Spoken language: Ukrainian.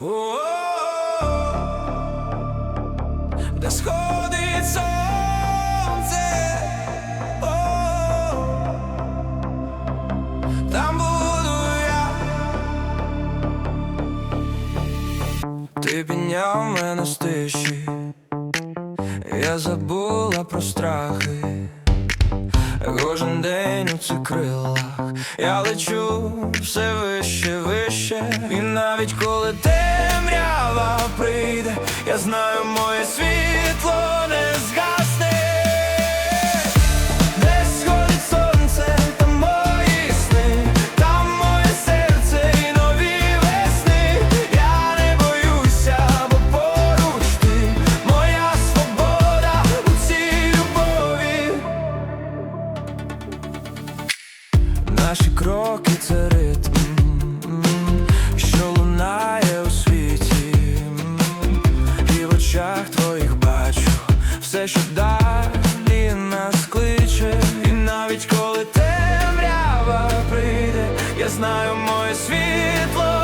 Де сходить сонце, там буду я. Ти підняв мене з тиші, я забула про страхи. Кожен день у цих крилах я лечу все вище, вище. І навіть коли темрява прийде, я знаю Наші кроки це ритм, що лунає у світі, і в очах твоїх бачу все, що далі нас кличе, і навіть коли темрява прийде, я знаю моє світло.